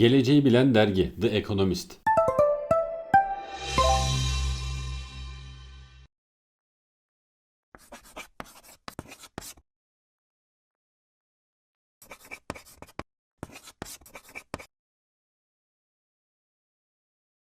Geleceği bilen dergi The Economist.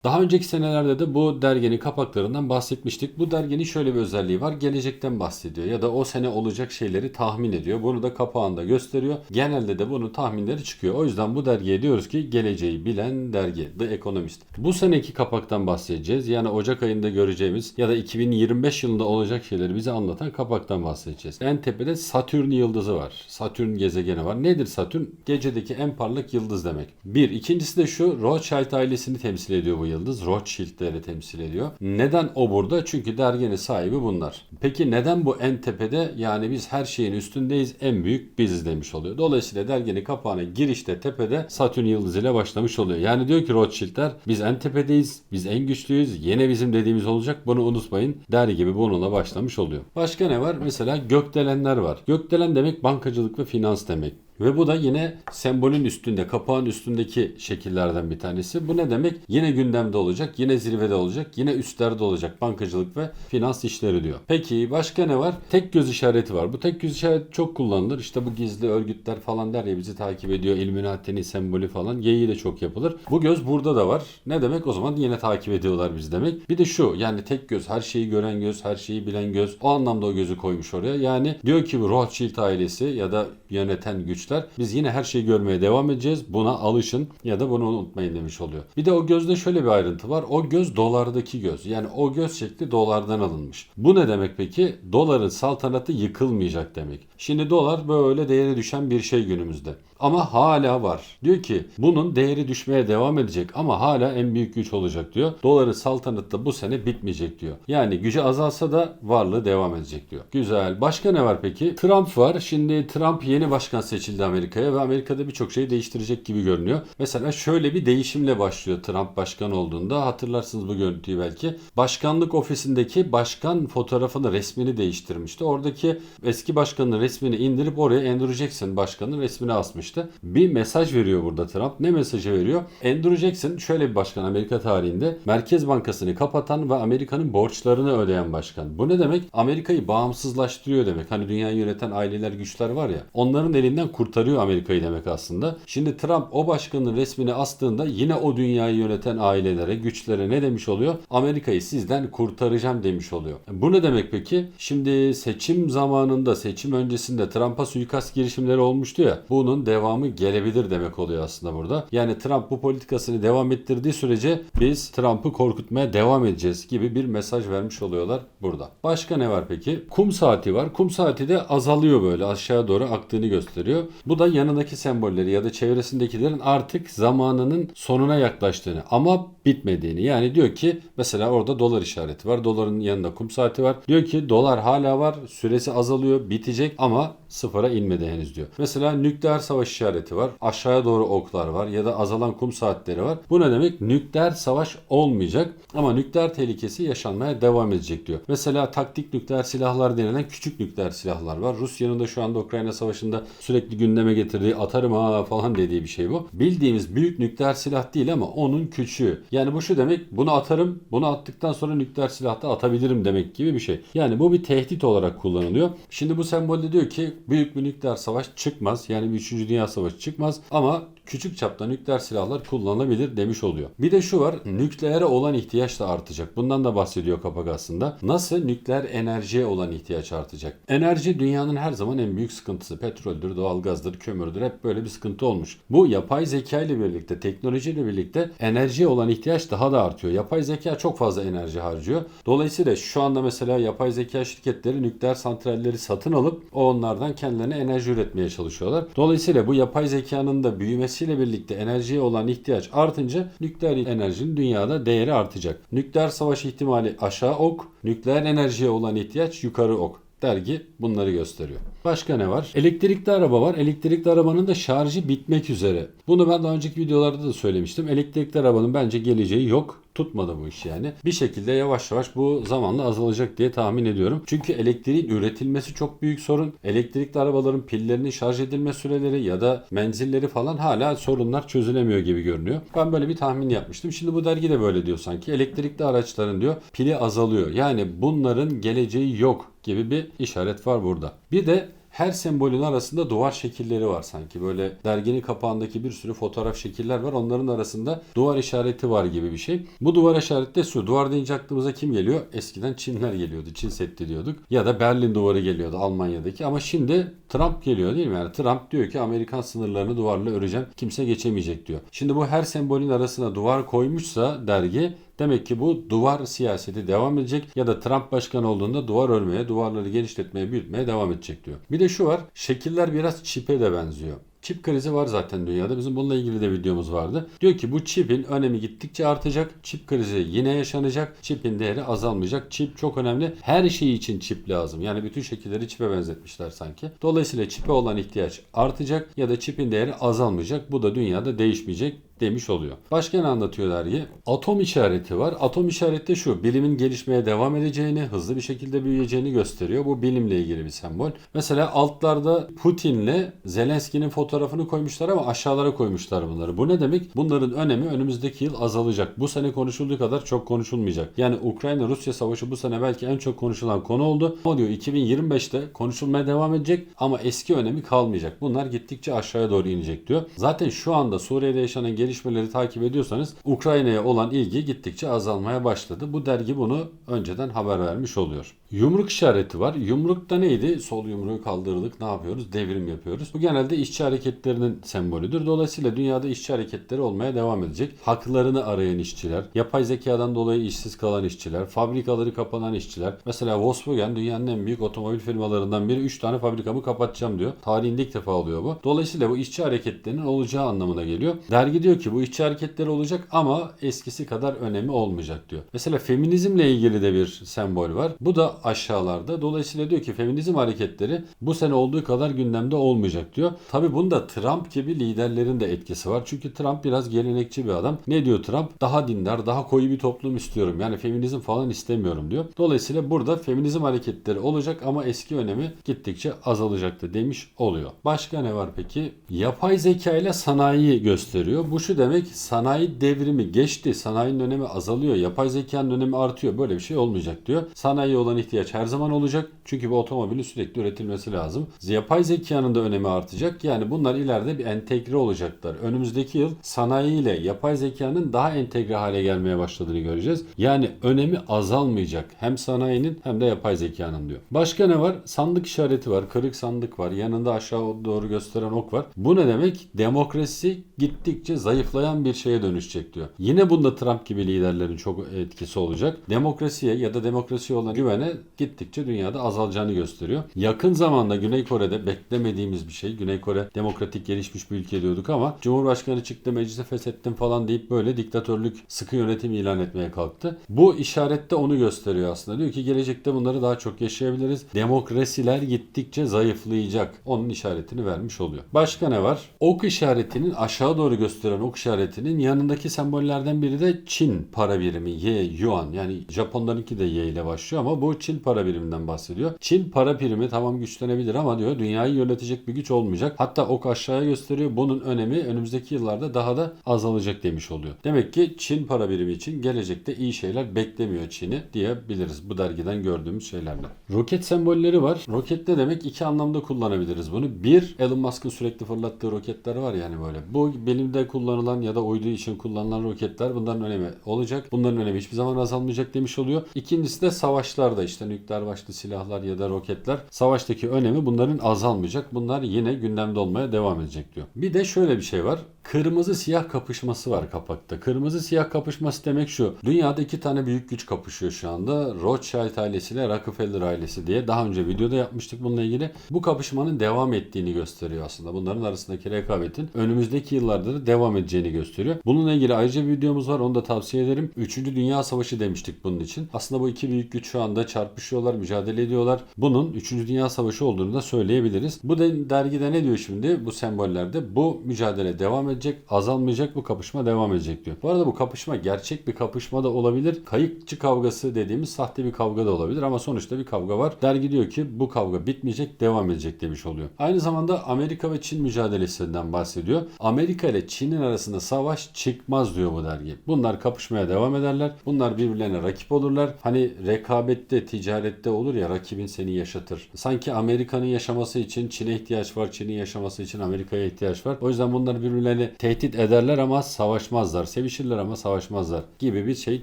Daha önceki senelerde de bu derginin kapaklarından bahsetmiştik. Bu derginin şöyle bir özelliği var. Gelecekten bahsediyor ya da o sene olacak şeyleri tahmin ediyor. Bunu da kapağında gösteriyor. Genelde de bunun tahminleri çıkıyor. O yüzden bu dergiye diyoruz ki geleceği bilen dergi. The Economist. Bu seneki kapaktan bahsedeceğiz. Yani Ocak ayında göreceğimiz ya da 2025 yılında olacak şeyleri bize anlatan kapaktan bahsedeceğiz. En tepede Satürn yıldızı var. Satürn gezegeni var. Nedir Satürn? Gecedeki en parlak yıldız demek. Bir. İkincisi de şu Rothschild ailesini temsil ediyor bu yıldız. Rothschild'leri temsil ediyor. Neden o burada? Çünkü derginin sahibi bunlar. Peki neden bu en tepede? Yani biz her şeyin üstündeyiz. En büyük biziz demiş oluyor. Dolayısıyla derginin kapağına girişte tepede Satürn yıldızıyla başlamış oluyor. Yani diyor ki Rothschild'ler biz en tepedeyiz. Biz en güçlüyüz. Yine bizim dediğimiz olacak. Bunu unutmayın. Der gibi bununla başlamış oluyor. Başka ne var? Mesela gökdelenler var. Gökdelen demek bankacılık ve finans demek. Ve bu da yine sembolün üstünde, kapağın üstündeki şekillerden bir tanesi. Bu ne demek? Yine gündemde olacak, yine zirvede olacak, yine üstlerde olacak bankacılık ve finans işleri diyor. Peki başka ne var? Tek göz işareti var. Bu tek göz işareti çok kullanılır. İşte bu gizli örgütler falan der ya bizi takip ediyor. Illuminati'nin sembolü falan. Geyiği de çok yapılır. Bu göz burada da var. Ne demek? O zaman yine takip ediyorlar bizi demek. Bir de şu yani tek göz, her şeyi gören göz, her şeyi bilen göz. O anlamda o gözü koymuş oraya. Yani diyor ki bu Rothschild ailesi ya da yöneten güçler biz yine her şeyi görmeye devam edeceğiz. Buna alışın ya da bunu unutmayın demiş oluyor. Bir de o gözde şöyle bir ayrıntı var. O göz dolardaki göz. Yani o göz şekli dolardan alınmış. Bu ne demek peki? Doların saltanatı yıkılmayacak demek. Şimdi dolar böyle değeri düşen bir şey günümüzde. Ama hala var. Diyor ki bunun değeri düşmeye devam edecek ama hala en büyük güç olacak diyor. Doların saltanatı da bu sene bitmeyecek diyor. Yani gücü azalsa da varlığı devam edecek diyor. Güzel. Başka ne var peki? Trump var. Şimdi Trump yeni başkan seçildi Amerika'ya ve Amerika'da birçok şeyi değiştirecek gibi görünüyor. Mesela şöyle bir değişimle başlıyor Trump başkan olduğunda. Hatırlarsınız bu görüntüyü belki. Başkanlık ofisindeki başkan fotoğrafını, resmini değiştirmişti. Oradaki eski başkanın resmini indirip oraya Andrew Jackson başkanın resmini asmıştı. Bir mesaj veriyor burada Trump. Ne mesajı veriyor? Andrew Jackson şöyle bir başkan Amerika tarihinde Merkez Bankası'nı kapatan ve Amerika'nın borçlarını ödeyen başkan. Bu ne demek? Amerika'yı bağımsızlaştırıyor demek. Hani dünyayı yöneten aileler, güçler var ya. Onların elinden kurtarıyor Amerika'yı demek aslında. Şimdi Trump o başkanın resmini astığında yine o dünyayı yöneten ailelere, güçlere ne demiş oluyor? Amerika'yı sizden kurtaracağım demiş oluyor. Bu ne demek peki? Şimdi seçim zamanında, seçim öncesinde Trump'a suikast girişimleri olmuştu ya. Bunun devamı gelebilir demek oluyor aslında burada. Yani Trump bu politikasını devam ettirdiği sürece biz Trump'ı korkutmaya devam edeceğiz gibi bir mesaj vermiş oluyorlar burada. Başka ne var peki? Kum saati var. Kum saati de azalıyor böyle aşağı doğru aktığını gösteriyor. Bu da yanındaki sembolleri ya da çevresindekilerin artık zamanının sonuna yaklaştığını ama bitmediğini. Yani diyor ki mesela orada dolar işareti var. Doların yanında kum saati var. Diyor ki dolar hala var. Süresi azalıyor. Bitecek ama sıfıra inmedi henüz diyor. Mesela nükleer savaş işareti var. Aşağıya doğru oklar var ya da azalan kum saatleri var. Bu ne demek? Nükleer savaş olmayacak ama nükleer tehlikesi yaşanmaya devam edecek diyor. Mesela taktik nükleer silahlar denilen küçük nükleer silahlar var. Rusya'nın da şu anda Ukrayna savaşında sürekli gündeme getirdiği atarım ha falan dediği bir şey bu. Bildiğimiz büyük nükleer silah değil ama onun küçüğü. Yani bu şu demek bunu atarım bunu attıktan sonra nükleer silahta atabilirim demek gibi bir şey. Yani bu bir tehdit olarak kullanılıyor. Şimdi bu sembolde diyor ki büyük bir nükleer savaş çıkmaz. Yani bir 3. Dünya Savaşı çıkmaz ama küçük çapta nükleer silahlar kullanılabilir demiş oluyor. Bir de şu var nükleere olan ihtiyaç da artacak. Bundan da bahsediyor kapak aslında. Nasıl nükleer enerjiye olan ihtiyaç artacak? Enerji dünyanın her zaman en büyük sıkıntısı. Petroldür, doğalgazdır, kömürdür hep böyle bir sıkıntı olmuş. Bu yapay zeka ile birlikte, teknolojiyle birlikte enerjiye olan ihtiyaç daha da artıyor. Yapay zeka çok fazla enerji harcıyor. Dolayısıyla şu anda mesela yapay zeka şirketleri nükleer santralleri satın alıp onlardan kendilerine enerji üretmeye çalışıyorlar. Dolayısıyla bu yapay zekanın da büyümesiyle birlikte enerjiye olan ihtiyaç artınca nükleer enerjinin dünyada değeri artacak. Nükleer savaş ihtimali aşağı ok, nükleer enerjiye olan ihtiyaç yukarı ok. Dergi bunları gösteriyor. Başka ne var? Elektrikli araba var. Elektrikli arabanın da şarjı bitmek üzere. Bunu ben daha önceki videolarda da söylemiştim. Elektrikli arabanın bence geleceği yok. Tutmadı bu iş yani. Bir şekilde yavaş yavaş bu zamanla azalacak diye tahmin ediyorum. Çünkü elektriğin üretilmesi çok büyük sorun. Elektrikli arabaların pillerinin şarj edilme süreleri ya da menzilleri falan hala sorunlar çözülemiyor gibi görünüyor. Ben böyle bir tahmin yapmıştım. Şimdi bu dergi de böyle diyor sanki. Elektrikli araçların diyor pili azalıyor. Yani bunların geleceği yok gibi bir işaret var burada. Bir de her sembolün arasında duvar şekilleri var sanki. Böyle derginin kapağındaki bir sürü fotoğraf şekiller var. Onların arasında duvar işareti var gibi bir şey. Bu duvar işareti de şu. Duvar deyince aklımıza kim geliyor? Eskiden Çinler geliyordu. Çin Seddi diyorduk. Ya da Berlin duvarı geliyordu Almanya'daki. Ama şimdi Trump geliyor değil mi? Yani Trump diyor ki Amerikan sınırlarını duvarla öreceğim. Kimse geçemeyecek diyor. Şimdi bu her sembolün arasına duvar koymuşsa dergi Demek ki bu duvar siyaseti devam edecek ya da Trump başkan olduğunda duvar örmeye, duvarları genişletmeye, büyütmeye devam edecek diyor. Bir de şu var, şekiller biraz çipe de benziyor. Çip krizi var zaten dünyada. Bizim bununla ilgili de videomuz vardı. Diyor ki bu çipin önemi gittikçe artacak. Çip krizi yine yaşanacak. Çipin değeri azalmayacak. Çip çok önemli. Her şey için çip lazım. Yani bütün şekilleri çipe benzetmişler sanki. Dolayısıyla çipe olan ihtiyaç artacak ya da çipin değeri azalmayacak. Bu da dünyada değişmeyecek demiş oluyor. Başka ne anlatıyor dergi? Atom işareti var. Atom işareti de şu. Bilimin gelişmeye devam edeceğini, hızlı bir şekilde büyüyeceğini gösteriyor. Bu bilimle ilgili bir sembol. Mesela altlarda Putin'le Zelenski'nin fotoğrafını koymuşlar ama aşağılara koymuşlar bunları. Bu ne demek? Bunların önemi önümüzdeki yıl azalacak. Bu sene konuşulduğu kadar çok konuşulmayacak. Yani Ukrayna-Rusya savaşı bu sene belki en çok konuşulan konu oldu. Ama diyor 2025'te konuşulmaya devam edecek ama eski önemi kalmayacak. Bunlar gittikçe aşağıya doğru inecek diyor. Zaten şu anda Suriye'de yaşanan gelişmeleri takip ediyorsanız Ukrayna'ya olan ilgi gittikçe azalmaya başladı. Bu dergi bunu önceden haber vermiş oluyor. Yumruk işareti var. Yumruk da neydi? Sol yumruğu kaldırdık. Ne yapıyoruz? Devrim yapıyoruz. Bu genelde işçi hareketlerinin sembolüdür. Dolayısıyla dünyada işçi hareketleri olmaya devam edecek. Haklarını arayan işçiler, yapay zekadan dolayı işsiz kalan işçiler, fabrikaları kapanan işçiler. Mesela Volkswagen dünyanın en büyük otomobil firmalarından biri 3 tane fabrikamı kapatacağım diyor. Tarihinde ilk defa oluyor bu. Dolayısıyla bu işçi hareketlerinin olacağı anlamına geliyor. Dergi diyor ki bu işçi hareketleri olacak ama eskisi kadar önemi olmayacak diyor. Mesela feminizmle ilgili de bir sembol var. Bu da aşağılarda. Dolayısıyla diyor ki feminizm hareketleri bu sene olduğu kadar gündemde olmayacak diyor. Tabi bunda Trump gibi liderlerin de etkisi var. Çünkü Trump biraz gelenekçi bir adam. Ne diyor Trump? Daha dindar, daha koyu bir toplum istiyorum. Yani feminizm falan istemiyorum diyor. Dolayısıyla burada feminizm hareketleri olacak ama eski önemi gittikçe azalacaktı demiş oluyor. Başka ne var peki? Yapay zeka ile sanayiyi gösteriyor. Bu şu demek sanayi devrimi geçti. Sanayinin önemi azalıyor. Yapay zekanın önemi artıyor. Böyle bir şey olmayacak diyor. Sanayi olan ihtiyaç her zaman olacak. Çünkü bu otomobilin sürekli üretilmesi lazım. Yapay zekanın da önemi artacak. Yani bunlar ileride bir entegre olacaklar. Önümüzdeki yıl sanayi ile yapay zekanın daha entegre hale gelmeye başladığını göreceğiz. Yani önemi azalmayacak. Hem sanayinin hem de yapay zekanın diyor. Başka ne var? Sandık işareti var. Kırık sandık var. Yanında aşağı doğru gösteren ok var. Bu ne demek? Demokrasi gittikçe zayıflayan bir şeye dönüşecek diyor. Yine bunda Trump gibi liderlerin çok etkisi olacak. Demokrasiye ya da demokrasiye olan güvene gittikçe dünyada azalacağını gösteriyor. Yakın zamanda Güney Kore'de beklemediğimiz bir şey. Güney Kore demokratik gelişmiş bir ülke diyorduk ama Cumhurbaşkanı çıktı meclise feshettim falan deyip böyle diktatörlük sıkı yönetim ilan etmeye kalktı. Bu işarette onu gösteriyor aslında. Diyor ki gelecekte bunları daha çok yaşayabiliriz. Demokrasiler gittikçe zayıflayacak. Onun işaretini vermiş oluyor. Başka ne var? Ok işaretinin aşağı doğru gösteren ok işaretinin yanındaki sembollerden biri de Çin para birimi. Y, Yuan. Yani Japonlarınki de Y ile başlıyor ama bu Çin para biriminden bahsediyor. Çin para birimi tamam güçlenebilir ama diyor dünyayı yönetecek bir güç olmayacak. Hatta ok aşağıya gösteriyor. Bunun önemi önümüzdeki yıllarda daha da azalacak demiş oluyor. Demek ki Çin para birimi için gelecekte iyi şeyler beklemiyor Çin'i diyebiliriz bu dergiden gördüğümüz şeylerle. Roket sembolleri var. Roket ne demek? İki anlamda kullanabiliriz bunu. Bir, Elon Musk'ın sürekli fırlattığı roketler var yani böyle. Bu bilimde kullanılan ya da uydu için kullanılan roketler bunların önemi olacak. Bunların önemi hiçbir zaman azalmayacak demiş oluyor. İkincisi de savaşlarda işte nükleer başlı silahlar ya da roketler. Savaştaki önemi bunların azalmayacak. Bunlar yine gündemde olmaya devam edecek diyor. Bir de şöyle bir şey var. Kırmızı siyah kapışması var kapakta. Kırmızı siyah kapışması demek şu. Dünyada iki tane büyük güç kapışıyor şu anda. Rothschild ailesiyle Rockefeller ailesi diye. Daha önce videoda yapmıştık bununla ilgili. Bu kapışmanın devam ettiğini gösteriyor aslında. Bunların arasındaki rekabetin önümüzdeki yıllarda da devam devam edeceğini gösteriyor. Bununla ilgili ayrıca bir videomuz var. Onu da tavsiye ederim. Üçüncü Dünya Savaşı demiştik bunun için. Aslında bu iki büyük güç şu anda çarpışıyorlar, mücadele ediyorlar. Bunun Üçüncü Dünya Savaşı olduğunu da söyleyebiliriz. Bu de, dergide ne diyor şimdi bu sembollerde? Bu mücadele devam edecek, azalmayacak, bu kapışma devam edecek diyor. Bu arada bu kapışma gerçek bir kapışma da olabilir. Kayıkçı kavgası dediğimiz sahte bir kavga da olabilir ama sonuçta bir kavga var. Dergi diyor ki bu kavga bitmeyecek, devam edecek demiş oluyor. Aynı zamanda Amerika ve Çin mücadelesinden bahsediyor. Amerika ile Çin'in arasında savaş çıkmaz diyor bu dergi. Bunlar kapışmaya devam ederler. Bunlar birbirlerine rakip olurlar. Hani rekabette, ticarette olur ya rakibin seni yaşatır. Sanki Amerika'nın yaşaması için Çin'e ihtiyaç var. Çin'in yaşaması için Amerika'ya ihtiyaç var. O yüzden bunlar birbirlerini tehdit ederler ama savaşmazlar. Sevişirler ama savaşmazlar gibi bir şey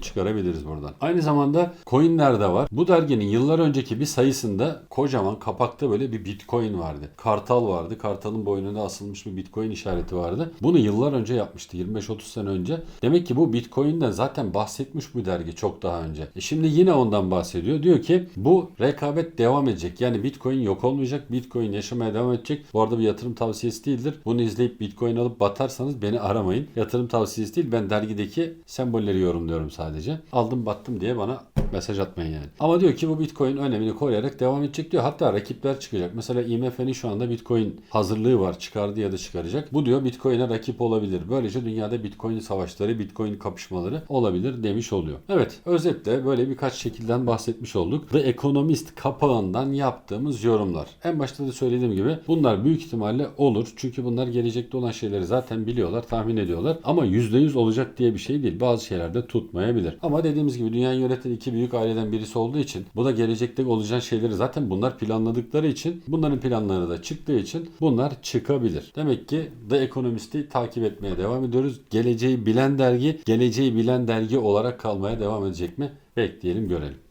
çıkarabiliriz buradan. Aynı zamanda coinler de var. Bu derginin yıllar önceki bir sayısında kocaman kapakta böyle bir bitcoin vardı. Kartal vardı. Kartalın boynuna asılmış bir bitcoin işareti vardı. Bunu yıllar önce yapmıştı. 25-30 sene önce. Demek ki bu bitcoin'den zaten bahsetmiş bu dergi çok daha önce. E şimdi yine ondan bahsediyor. Diyor ki bu rekabet devam edecek. Yani bitcoin yok olmayacak. Bitcoin yaşamaya devam edecek. Bu arada bir yatırım tavsiyesi değildir. Bunu izleyip bitcoin alıp batarsanız beni aramayın. Yatırım tavsiyesi değil. Ben dergideki sembolleri yorumluyorum sadece. Aldım battım diye bana mesaj atmayın yani. Ama diyor ki bu bitcoin önemini koruyarak devam edecek diyor. Hatta rakipler çıkacak. Mesela IMF'nin şu anda bitcoin hazırlığı var. Çıkardı ya da çıkaracak. Bu diyor bitcoin'e rakip olabilir. Böylece dünyada bitcoin savaşları, bitcoin kapışmaları olabilir demiş oluyor. Evet özetle böyle birkaç şekilden bahsetmiş olduk. The Economist kapağından yaptığımız yorumlar. En başta da söylediğim gibi bunlar büyük ihtimalle olur. Çünkü bunlar gelecekte olan şeyleri zaten biliyorlar, tahmin ediyorlar. Ama %100 olacak diye bir şey değil. Bazı şeyler de tutmayabilir. Ama dediğimiz gibi dünyayı yöneten iki büyük aileden birisi olduğu için bu da gelecekte olacak şeyleri zaten bunlar planladıkları için bunların planları da çıktığı için bunlar çıkabilir. Demek ki The Economist'i takip etmeye devam ediyoruz. Geleceği bilen dergi, geleceği bilen dergi olarak kalmaya devam edecek mi? Bekleyelim görelim.